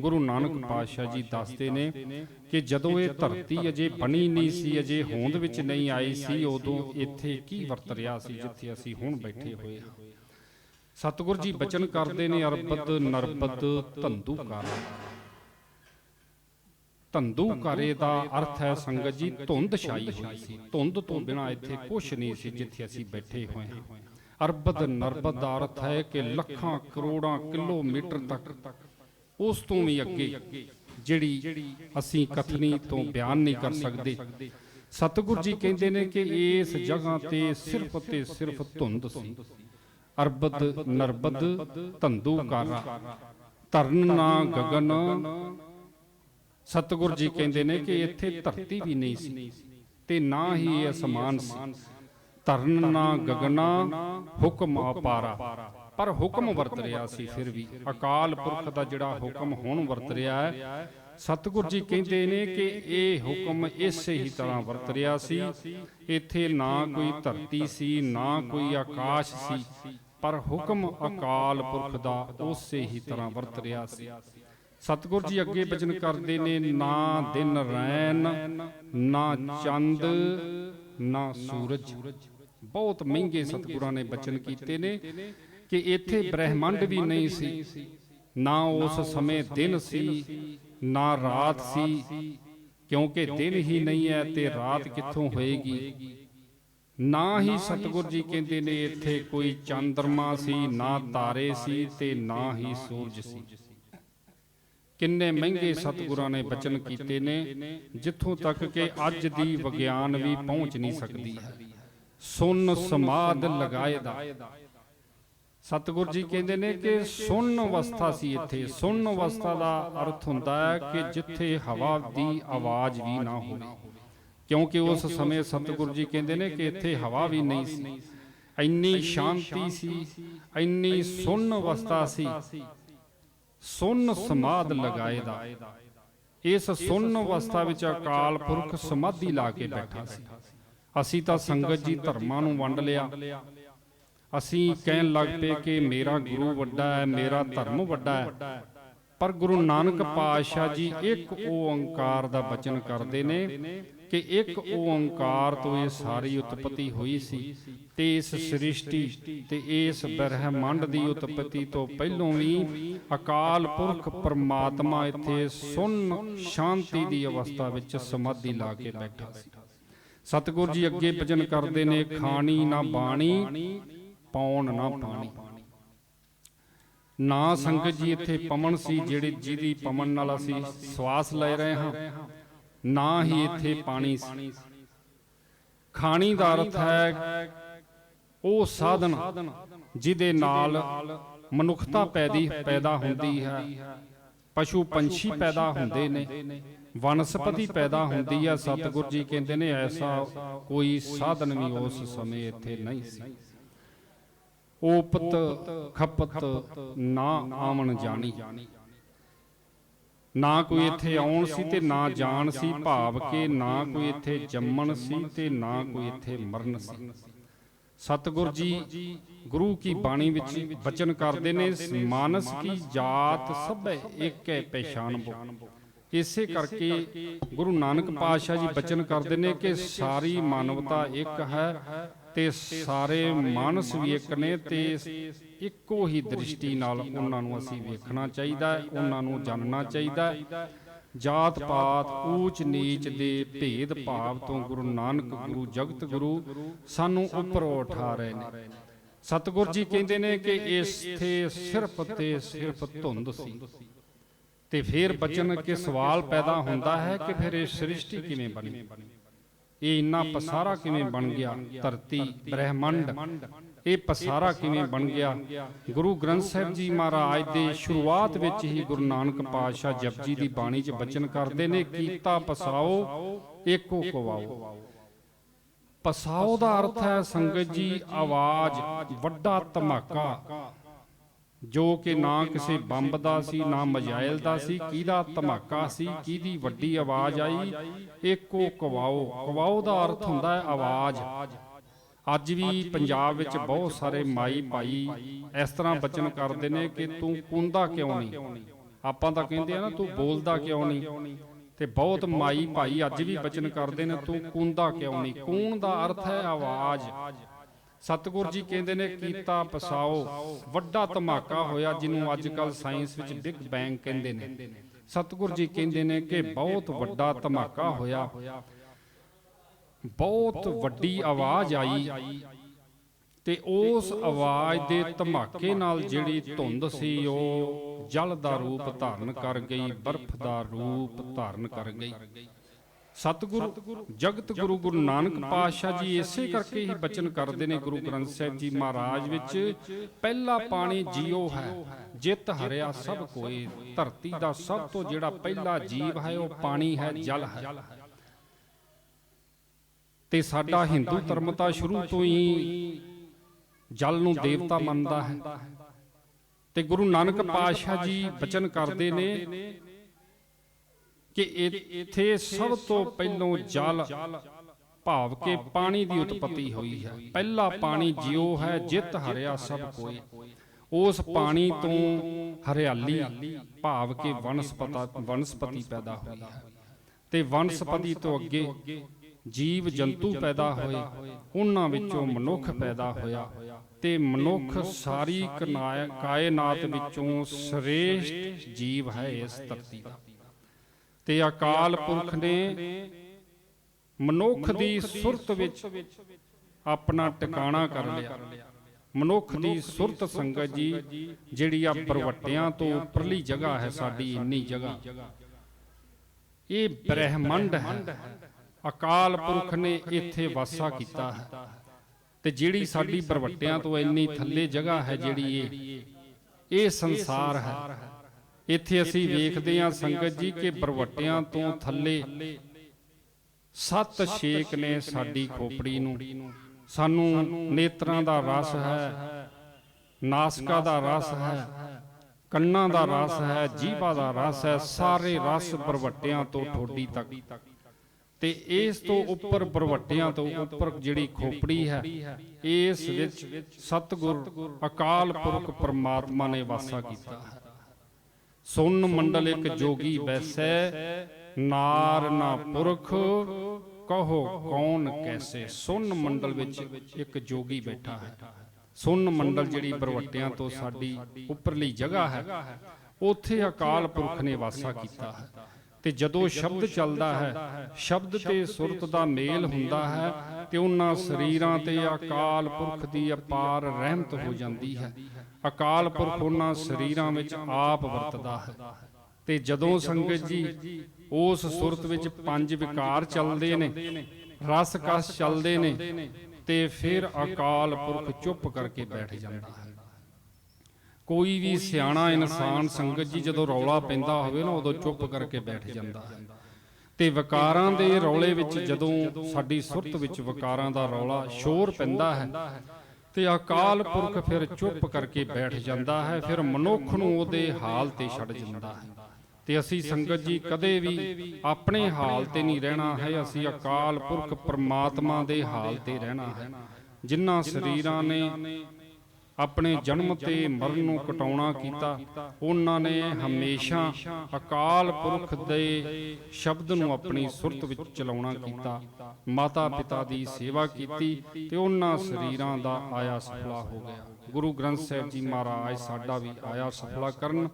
ਗੁਰੂ ਨਾਨਕ ਪਾਤਸ਼ਾਹ ਜੀ ਦੱਸਦੇ ਨੇ ਕਿ ਜਦੋਂ ਇਹ ਧਰਤੀ ਅਜੇ ਬਣੀ ਨਹੀਂ ਸੀ, ਅਜੇ ਹੋਂਦ ਵਿੱਚ ਨਹੀਂ ਆਈ ਸੀ, ਉਦੋਂ ਇੱਥੇ ਕੀ ਵਰਤ ਰਿਹਾ ਸੀ ਜਿੱਥੇ ਅਸੀਂ ਹੁਣ ਬੈਠੇ ਹੋਏ ਹਾਂ? ਸਤਿਗੁਰ ਜੀ ਬਚਨ ਕਰਦੇ ਨੇ, ਅਰਬਦ ਨਰਬਦ ਧੰਦੂ ਕਰ ਧੰਦੂ ਕਰੇ ਦਾ ਅਰਥ ਹੈ ਸੰਗਤ ਜੀ ਧੁੰਦ ਛਾਈ ਹੋਈ ਸੀ। ਧੁੰਦ ਤੋਂ ਬਿਨਾ ਇੱਥੇ ਕੁਝ ਨਹੀਂ ਸੀ ਜਿੱਥੇ ਅਸੀਂ ਬੈਠੇ ਹੋਏ ਹਾਂ। ਅਰਬਦ ਨਰਬਦ ਦਾ ਅਰਥ ਹੈ ਕਿ ਲੱਖਾਂ ਕਰੋੜਾਂ ਕਿਲੋਮੀਟਰ ਤੱਕ ਉਸ ਤੋਂ ਵੀ ਅੱਗੇ ਜਿਹੜੀ ਅਸੀਂ ਕਥਨੀ ਤੋਂ ਬਿਆਨ ਨਹੀਂ ਕਰ ਸਕਦੇ। ਸਤਿਗੁਰ ਜੀ ਕਹਿੰਦੇ ਨੇ ਕਿ ਇਸ ਜਗ੍ਹਾ ਤੇ ਸਿਰਫ ਤੇ ਸਿਰਫ ਧੁੰਦ ਸੀ। ਅਰਬਦ, ਨਰਬਦ ਧੰਦੂ ਕਾਰਾ ਨਾ ਗਗਨ। ਸਤਿਗੁਰ ਜੀ ਕਹਿੰਦੇ ਨੇ ਕਿ ਇੱਥੇ ਧਰਤੀ ਵੀ ਨਹੀਂ ਸੀ ਤੇ ਨਾ ਹੀ ਇਹ ਅਸਮਾਨ ਸੀ। ਤਰਨ ਨਾ ਗਗਨਾ, ਹੁਕਮ ਅਪਾਰਾ। ਪਰ ਹੁਕਮ ਵਰਤ ਰਿਹਾ ਸੀ ਫਿਰ ਵੀ। ਅਕਾਲ ਪੁਰਖ ਦਾ ਜਿਹੜਾ ਹੁਕਮ ਹੁਣ ਵਰਤ ਰਿਹਾ ਹੈ, ਸਤਿਗੁਰ ਜੀ ਕਹਿੰਦੇ ਨੇ ਕਿ ਇਹ ਹੁਕਮ ਇਸੇ ਹੀ ਤਰ੍ਹਾਂ ਵਰਤ ਰਿਹਾ ਸੀ। ਇੱਥੇ ਨਾ ਕੋਈ ਧਰਤੀ ਸੀ, ਨਾ ਕੋਈ ਆਕਾਸ਼ ਸੀ, ਪਰ ਹੁਕਮ ਅਕਾਲ ਪੁਰਖ ਦਾ ਉਸੇ ਹੀ ਤਰ੍ਹਾਂ ਵਰਤ ਰਿਹਾ ਸੀ। ਸਤਿਗੁਰ ਜੀ ਅੱਗੇ ਬਚਨ ਕਰਦੇ ਨੇ, ਨਾ ਦਿਨ ਰੈਨ ਨਾ ਚੰਦ, ਨਾ ਸੂਰਜ। ਬਹੁਤ ਮਹਿੰਗੇ ਸਤਿਗੁਰਾਂ ਨੇ ਬਚਨ ਕੀਤੇ ਨੇ। ਕਿ ਇੱਥੇ ਬ੍ਰਹਿਮੰਡ ਵੀ ਨਹੀਂ ਸੀ। ਨਾ ਉਸ ਸਮੇਂ ਦਿਨ ਸੀ ਨਾ ਰਾਤ ਸੀ। ਕਿਉਂਕਿ ਦਿਨ ਹੀ ਨਹੀਂ ਹੈ ਤੇ ਰਾਤ ਕਿੱਥੋਂ ਹੋਏਗੀ? ਨਾ ਹੀ ਸਤਿਗੁਰ ਜੀ ਕਹਿੰਦੇ ਨੇ ਇੱਥੇ ਕੋਈ ਚੰਦਰਮਾ ਸੀ ਨਾ ਤਾਰੇ ਸੀ ਤੇ ਨਾ ਹੀ ਸੂਰਜ ਸੀ। ਕਿੰਨੇ ਮਹਿੰਗੇ ਸਤਿਗੁਰਾਂ ਨੇ ਬਚਨ ਕੀਤੇ ਨੇ ਜਿੱਥੋਂ ਤੱਕ ਕਿ ਅੱਜ ਦੀ ਵਿਗਿਆਨ ਵੀ ਪਹੁੰਚ ਨਹੀਂ ਸਕਦੀ। ਹੈ ਸੁਨ ਸਮਾਦ ਲਗਾਏ ਦਾ। ਸਤਿਗੁਰ ਜੀ ਕਹਿੰਦੇ ਨੇ ਕਿ ਸੁਨ ਅਵਸਥਾ ਸੀ ਇੱਥੇ। ਸੁਨ ਅਵਸਥਾ ਦਾ ਅਰਥ ਹੁੰਦਾ ਹੈ ਕਿ ਜਿੱਥੇ ਹਵਾ ਦੀ ਆਵਾਜ਼ ਵੀ ਨਾ ਹੋਵੇ। ਕਿਉਂਕਿ ਉਸ ਸਮੇਂ ਸਤਿਗੁਰ ਜੀ ਕਹਿੰਦੇ ਨੇ ਕਿ ਇੱਥੇ ਹਵਾ ਵੀ ਨਹੀਂ ਸੀ। ਇੰਨੀ ਸ਼ਾਂਤੀ ਸੀ ਇੰਨੀ ਸੁਨ ਅਵਸਥਾ ਸੀ। ਸੁਨ ਸਮਾਦ ਲਗਾਏ ਦਾ। ਇਸ ਸੁਨ ਅਵਸਥਾ ਵਿੱਚ ਅਕਾਲ ਪੁਰਖ ਸਮਾਧੀ ਲਾ ਕੇ ਬੈਠਾ ਸੀ। ਅਸੀਂ ਤਾਂ ਸੰਗਤ ਜੀ ਧਰਮਾਂ ਨੂੰ ਵੰਡ ਲਿਆ। ਅਸੀਂ ਕਹਿਣ ਲੱਗ ਪਏ ਕਿ ਮੇਰਾ ਗੁਰੂ ਵੱਡਾ ਹੈ, ਮੇਰਾ ਧਰਮ ਵੱਡਾ ਹੈ। ਪਰ ਗੁਰੂ ਨਾਨਕ ਪਾਤਸ਼ਾਹ ਜੀ ਇੱਕ ਓੰਕਾਰ ਦਾ ਬਚਨ ਕਰਦੇ ਨੇ ਕਿ ਇੱਕ ਓੰਕਾਰ ਤੋਂ ਇਹ ਸਾਰੀ ਉਤਪਤੀ ਹੋਈ ਸੀ ਤੇ ਇਸ ਸ੍ਰਿਸ਼ਟੀ ਤੇ ਇਸ ਬ੍ਰਹਿਮੰਡ ਦੀ ਉਤਪਤੀ ਤੋਂ ਪਹਿਲੋਂ ਵੀ ਅਕਾਲ ਪੁਰਖ ਪਰਮਾਤਮਾ ਇੱਥੇ ਸੁਨ ਸ਼ਾਂਤੀ ਦੀ ਅਵਸਥਾ ਵਿੱਚ ਸਮਾਧੀ ਲਾ ਕੇ ਬੈਠਾ ਸੀ। ਸਤਿਗੁਰ ਜੀ ਅੱਗੇ ਭਜਨ ਕਰਦੇ ਨੇ, ਖਾਣੀ ਨਾ ਬਾਣੀ ਪੌਣ ਨਾ ਪਾਣੀ। ਨਾ ਸੰਗਤ ਜੀ ਇੱਥੇ ਪਮਨ ਸੀ ਜਿਹੜੀ ਜਿਹਦੀ ਪਮਨ ਨਾਲ ਅਸੀਂ ਸਵਾਸ ਲੈ ਰਹੇ ਹਾਂ। ਨਾ ਹੀ ਇੱਥੇ ਪਾਣੀ ਸੀ। ਖਾਣੀ ਦਾ ਅਰਥ ਹੈ ਉਹ ਸਾਧਨ ਜਿਹਦੇ ਨਾਲ ਮਨੁੱਖਤਾ ਪੈਦੀ ਪੈਦਾ ਹੁੰਦੀ ਹੈ। ਪਸ਼ੂ ਪੰਛੀ ਪੈਦਾ ਹੁੰਦੇ ਨੇ। ਵਨਸਪਤੀ ਪੈਦਾ ਹੁੰਦੀ ਹੈ। ਸਤਿਗੁਰ ਜੀ ਕਹਿੰਦੇ ਨੇ ਐਸਾ ਕੋਈ ਸਾਧਨ ਵੀ ਉਸ ਸਮੇਂ ਇੱਥੇ ਨਹੀਂ ਸੀ। ਓਪਤ ਖਪਤ ਨਾ ਆਵਣ ਜਾਣੀ। ਨਾ ਕੋਈ ਇੱਥੇ ਆਉਣ ਸੀ ਤੇ ਨਾ ਜਾਣ ਸੀ ਭਾਵ ਕਿ ਨਾ ਕੋਈ ਇੱਥੇ ਜੰਮਣ ਸੀ ਤੇ ਨਾ ਕੋਈ ਇੱਥੇ ਮਰਨ ਸੀ। ਸਤਿਗੁਰ ਜੀ ਗੁਰੂ ਕੀ ਬਾਣੀ ਵਿੱਚ ਬਚਨ ਕਰਦੇ ਨੇ ਮਾਨਸ ਕੀ ਜਾਤ ਸਭੈ ਏਕੈ ਪਹਿਚਾਨਬੋ ਇਸੇ ਕਰਕੇ ਗੁਰੂ ਨਾਨਕ ਪਾਤਸ਼ਾਹ ਜੀ ਬਚਨ ਕਰਦੇ ਨੇ ਕਿ ਸਾਰੀ ਮਾਨਵਤਾ ਇੱਕ ਹੈ ਤੇ ਸਾਰੇ ਮਾਨਸ ਵੀ ਇੱਕ ਨੇ ਤੇ ਇੱਕੋ ਹੀ ਦ੍ਰਿਸ਼ਟੀ ਨਾਲ ਉਹਨਾਂ ਨੂੰ ਅਸੀਂ ਵੇਖਣਾ ਚਾਹੀਦਾ ਹੈ ਉਹਨਾਂ ਨੂੰ ਜਾਣਨਾ ਚਾਹੀਦਾ ਹੈ। ਜਾਤ ਪਾਤ ਊਚ ਨੀਚ ਦੇ ਭੇਦ ਭਾਵ ਤੋਂ ਗੁਰੂ ਨਾਨਕ ਗੁਰੂ ਜਗਤ ਗੁਰੂ ਸਾਨੂੰ ਉੱਪਰ ਉਠਾ ਰਹੇ ਨੇ। ਸਤਿਗੁਰ ਜੀ ਕਹਿੰਦੇ ਨੇ ਕਿ ਇਸਥੇ ਸਿਰਫ ਤੇ ਸਿਰਫ ਧੁੰਦ ਸੀ। ਤੇ ਫਿਰ ਬਚਨ ਕੇ ਸਵਾਲ ਪੈਦਾ ਹੁੰਦਾ ਹੈ ਕਿ ਫਿਰ ਇਹ ਸ੍ਰਿਸ਼ਟੀ ਕਿਵੇਂ ਬਣੀ? ਇਹ ਇੰਨਾ ਪਸਾਰਾ ਕਿਵੇਂ ਬਣ ਗਿਆ? ਧਰਤੀ ਬ੍ਰਹਿਮੰਡ। ਇਹ ਪਸਾਰਾ ਕਿਵੇਂ ਬਣ ਗਿਆ? ਗੁਰੂ ਗ੍ਰੰਥ ਸਾਹਿਬ ਜੀ ਮਹਾਰਾਜ ਦੇ ਸ਼ੁਰੂਆਤ ਵਿੱਚ ਹੀ ਗੁਰੂ ਨਾਨਕ ਪਾਤਸ਼ਾਹ ਜਪਜੀ ਦੀ ਬਾਣੀ 'ਚ ਬਚਨ ਕਰਦੇ ਨੇ ਕੀਤਾ ਪਸਾਓ ਏਕੋ ਕਵਾਓ। ਪਸਾਓ ਦਾ ਅਰਥ ਹੈ ਸੰਗਤ ਜੀ ਆਵਾਜ਼ ਵੱਡਾ ਧਮਾਕਾ। ਜੋ ਕਿ ਨਾ ਕਿਸੇ ਬੰਬ ਦਾ ਸੀ, ਨਾ ਮਜਾਇਲ ਦਾ ਸੀ, ਕਿਹਦਾ ਧਮਾਕਾ ਸੀ, ਕਿਹਦੀ ਵੱਡੀ ਆਵਾਜ਼ ਆਈ ਏਕੋ ਕਵਾਓ। ਕਵਾਓ ਦਾ ਅਰਥ ਹੁੰਦਾ ਹੈ ਆਵਾਜ਼। ਅੱਜ ਵੀ ਪੰਜਾਬ ਵਿੱਚ ਬਹੁਤ ਸਾਰੇ ਮਾਈ ਭਾਈ ਇਸ ਤਰ੍ਹਾਂ ਬਚਨ ਕਰਦੇ ਨੇ ਕਿ ਤੂੰ ਕੁੰਦਾ ਕਿਉਂ ਨਹੀਂ? ਆਪਾਂ ਤਾਂ ਕਹਿੰਦੇ ਆ ਨਾ, ਤੂੰ ਬੋਲਦਾ ਕਿਉਂ ਨਹੀਂ? ਤੇ ਬਹੁਤ ਮਾਈ ਭਾਈ ਅੱਜ ਵੀ ਬਚਨ ਕਰਦੇ ਨੇ, ਤੂੰ ਕੂੰਦਾ ਕਿਉਂ ਨਹੀਂ? ਕੂਣ ਦਾ ਅਰਥ ਹੈ ਆਵਾਜ਼। ਸਤਿਗੁਰ ਜੀ ਕਹਿੰਦੇ ਨੇ, ਕੀਤਾ ਪਸਾਓ। ਵੱਡਾ ਧਮਾਕਾ ਹੋਇਆ ਜਿਹਨੂੰ ਅੱਜ ਕੱਲ ਸਾਇੰਸ ਵਿੱਚ ਬਿਗ ਬੈਂਗ ਕਹਿੰਦੇ ਨੇ। ਸਤਿਗੁਰ ਜੀ ਕਹਿੰਦੇ ਨੇ ਕਿ ਬਹੁਤ ਵੱਡਾ ਧਮਾਕਾ ਹੋਇਆ। ਬਹੁਤ ਵੱਡੀ ਆਵਾਜ਼ ਆਈ ਤੇ ਉਸ ਆਵਾਜ਼ ਦੇ ਧਮਾਕੇ ਨਾਲ ਜਿਹੜੀ ਧੁੰਦ ਸੀ, ਉਹ ਜਲ ਦਾ ਰੂਪ ਧਾਰਨ ਕਰ ਗਈ, ਬਰਫ਼ ਦਾ ਰੂਪ ਧਾਰਨ ਕਰ ਗਈ। ਸਤਿਗੁਰੂ ਜਗਤ ਗੁਰੂ ਗੁਰੂ ਨਾਨਕ ਪਾਤਸ਼ਾਹ ਜੀ ਇਸੇ ਕਰਕੇ ਹੀ ਬਚਨ ਕਰਦੇ ਨੇ ਗੁਰੂ ਗ੍ਰੰਥ ਸਾਹਿਬ ਜੀ ਮਹਾਰਾਜ ਵਿੱਚ ਪਹਿਲਾ ਪਾਣੀ ਜੀਉ ਹੈ। ਜਿਤ ਹਰਿਆ ਸਭ ਕੋਏ ਧਰਤੀ ਦਾ ਸਭ ਤੋਂ ਜਿਹੜਾ ਪਹਿਲਾ ਜੀਵ ਹੈ ਉਹ ਪਾਣੀ ਹੈ ਜਲ ਹੈ। ਤੇ ਸਾਡਾ ਹਿੰਦੂ ਧਰਮ ਤਾਂ ਸ਼ੁਰੂ ਤੋਂ ਹੀ ਜਲ ਨੂੰ ਦੇਵਤਾ ਮੰਨਦਾ ਹੈ। ਤੇ ਗੁਰੂ ਨਾਨਕ ਪਾਤਸ਼ਾਹ ਜੀ ਬਚਨ ਕਰਦੇ ਨੇ ਕਿ ਇੱਥੇ ਸਭ ਤੋਂ ਪਹਿਲੋਂ ਜਲ, ਭਾਵ ਕੇ ਪਾਣੀ ਦੀ ਉਤਪਤੀ ਹੋਈ ਹੈ। ਪਹਿਲਾ ਪਾਣੀ ਜਿਉ ਹੈ, ਜਿਤ ਹਰਿਆ ਸਭ ਕੋਈ ਉਸ ਪਾਣੀ ਤੋਂ ਹਰਿਆਲੀ, ਭਾਵ ਕੇ ਵਨਸਪਤਾ, ਵਨਸਪਤੀ ਪੈਦਾ ਹੋਈ ਹੈ। ਤੇ ਵਨਸਪਤੀ ਤੋਂ ਅੱਗੇ ਜੀਵ ਜੰਤੂ ਪੈਦਾ ਹੋਏ, ਉਹਨਾਂ ਵਿੱਚੋਂ ਮਨੁੱਖ ਪੈਦਾ ਹੋਇਆ। ਤੇ ਮਨੁੱਖ ਸਾਰੀ ਕਨਾਇ- ਕਾਇਨਾਤ ਵਿੱਚੋਂ ਸ੍ਰੇਸ਼ਟ ਜੀਵ ਹੈ ਇਸ ਧਰਤੀ ਦਾ। ਤੇ ਅਕਾਲ ਪੁਰਖ ਨੇ ਮਨੁੱਖ ਦੀ ਸੁਰਤ ਵਿੱਚ ਆਪਣਾ ਟਿਕਾਣਾ ਕਰ ਲਿਆ। ਮਨੁੱਖ ਦੀ ਸੁਰਤ ਸੰਗਤ ਜੀ ਜਿਹੜੀ ਆ ਪ੍ਰਵਟਿਆਂ ਤੋਂ ਉੱਪਰਲੀ ਜਗ੍ਹਾ ਹੈ ਸਾਡੀ ਇੰਨੀ ਜਗ੍ਹਾ। ਇਹ ਬ੍ਰਹਿਮੰਡ ਹੈ। ਅਕਾਲ ਪੁਰਖ ਨੇ ਇੱਥੇ ਵਾਸਾ ਕੀਤਾ ਹੈ। ਤੇ ਜਿਹੜੀ ਸਾਡੀ ਬਰਵਟਿਆਂ ਤੋਂ ਇੰਨੀ ਥੱਲੇ ਜਗ੍ਹਾ ਹੈ ਜਿਹੜੀ ਇਹ। ਇਹ। ਸੰਸਾਰ ਹੈ। ਇੱਥੇ ਅਸੀਂ ਵੇਖਦੇ ਹਾਂ ਸੰਗਤ ਜੀ ਕਿ ਬਰਵਟਿਆਂ ਤੋਂ ਥੱਲੇ ਸੱਤ ਛੇਕ ਨੇ ਸਾਡੀ ਖੋਪੜੀ ਨੂੰ। ਸਾਨੂੰ ਨੇਤਰਾਂ ਦਾ ਰਸ ਹੈ ਨਾਸਕਾ ਦਾ ਰਸ ਹੈ ਕੰਨਾਂ ਦਾ ਰਸ ਹੈ ਜੀਭਾ ਦਾ ਰਸ ਹੈ ਸਾਰੇ ਰਸ ਬਰਵਟਿਆਂ ਤੋਂ ਠੋਡੀ ਤੱਕ। ਤੇ ਇਸ ਤੋਂ ਉੱਪਰ ਬਰਵਟਿਆਂ ਤੋਂ ਉੱਪਰ ਜਿਹੜੀ ਖੋਪੜੀ ਹੈ ਇਸ ਵਿੱਚ ਸਤਿਗੁਰ ਅਕਾਲ ਪੁਰਖ ਪਰਮਾਤਮਾ ਨੇ ਵਾਸਾ ਕੀਤਾ ਹੈ। ਸੁਨ ਮੰਡਲ ਇੱਕ ਜੋਗੀ ਬੈਸੈ, ਨਾਰ ਨਾ ਪੁਰਖ, ਕਹੋ ਕੌਣ ਕੈਸੇ। ਸੁਨ ਮੰਡਲ ਵਿੱਚ ਇੱਕ ਜੋਗੀ ਬੈਠਾ ਹੈ। ਸੁਨ ਮੰਡਲ ਜਿਹੜੀ ਬਰਵਟਿਆਂ ਤੋਂ ਸਾਡੀ ਉੱਪਰਲੀ ਜਗ੍ਹਾ ਹੈ, ਉੱਥੇ ਅਕਾਲ ਪੁਰਖ ਨੇ ਵਾਸਾ ਕੀਤਾ ਹੈ। ਤੇ ਜਦੋਂ ਸ਼ਬਦ ਚੱਲਦਾ ਹੈ ਸ਼ਬਦ ਤੇ ਸੁਰਤ ਦਾ ਮੇਲ ਹੁੰਦਾ ਹੈ ਤੇ ਉਹਨਾਂ ਸਰੀਰਾਂ ਤੇ ਅਕਾਲ ਪੁਰਖ ਦੀ ਅਪਾਰ ਰਹਿਮਤ ਹੋ ਜਾਂਦੀ ਹੈ। ਅਕਾਲ ਪੁਰਖ ਉਹਨਾਂ ਸਰੀਰਾਂ ਵਿੱਚ ਆਪ ਵਰਤਦਾ ਹੈ। ਤੇ ਜਦੋਂ ਸੰਗਤ ਜੀ ਉਸ ਸੁਰਤ ਵਿੱਚ ਪੰਜ ਵਿਕਾਰ ਚੱਲਦੇ ਨੇ ਰਸ ਕਸ ਚੱਲਦੇ ਨੇ ਤੇ ਫਿਰ ਅਕਾਲ ਪੁਰਖ ਚੁੱਪ ਕਰਕੇ ਬੈਠ ਜਾਂਦਾ ਹੈ। ਕੋਈ ਵੀ ਸਿਆਣਾ ਇਨਸਾਨ ਸੰਗਤ ਜੀ ਜਦੋਂ ਰੌਲਾ ਪੈਂਦਾ ਹੋਵੇ ਨਾ ਉਦੋਂ ਚੁੱਪ ਕਰਕੇ ਬੈਠ ਜਾਂਦਾ। ਹੈ ਤੇ ਵਿਕਾਰਾਂ ਦੇ ਰੌਲੇ ਵਿੱਚ ਜਦੋਂ ਸਾਡੀ ਸੁਰਤ ਵਿੱਚ ਵਿਕਾਰਾਂ ਦਾ ਰੌਲਾ ਸ਼ੋਰ ਪੈਂਦਾ ਹੈ ਤੇ ਅਕਾਲ ਪੁਰਖ ਫਿਰ ਚੁੱਪ ਕਰਕੇ ਬੈਠ ਜਾਂਦਾ ਹੈ ਫਿਰ ਮਨੁੱਖ ਨੂੰ ਉਹਦੇ ਹਾਲ ਤੇ ਛੱਡ ਜਾਂਦਾ ਹੈ। ਤੇ ਅਸੀਂ ਸੰਗਤ ਜੀ ਕਦੇ ਵੀ ਆਪਣੇ ਹਾਲ ਤੇ ਨਹੀਂ ਰਹਿਣਾ ਹੈ ਅਸੀਂ ਅਕਾਲ ਪੁਰਖ ਪ੍ਰਮਾਤਮਾ ਦੇ ਹਾਲ ਤੇ ਰਹਿਣਾ ਹੈ। ਜਿਨ੍ਹਾਂ ਸਰੀਰਾਂ ਨੇ ਆਪਣੇ ਜਨਮ ਤੇ ਮਰਨ ਨੂੰ ਕਟਾਉਣਾ ਕੀਤਾ। ਉਹਨਾਂ ਨੇ ਹਮੇਸ਼ਾ ਅਕਾਲ ਪੁਰਖ ਦੇ ਸ਼ਬਦ ਨੂੰ ਆਪਣੀ ਸੁਰਤ ਵਿੱਚ ਚਲਾਉਣਾ ਕੀਤਾ। ਮਾਤਾ ਪਿਤਾ ਦੀ ਸੇਵਾ ਕੀਤੀ ਤੇ ਉਹਨਾਂ ਸਰੀਰਾਂ ਦਾ ਆਇਆ ਸਫਲਾ ਹੋ ਗਿਆ। ਗੁਰੂ ਗ੍ਰੰਥ ਸਾਹਿਬ ਜੀ ਮਹਾਰਾਜ ਸਾਡਾ ਵੀ ਆਇਆ ਸਫਲਾ ਕਰਨ।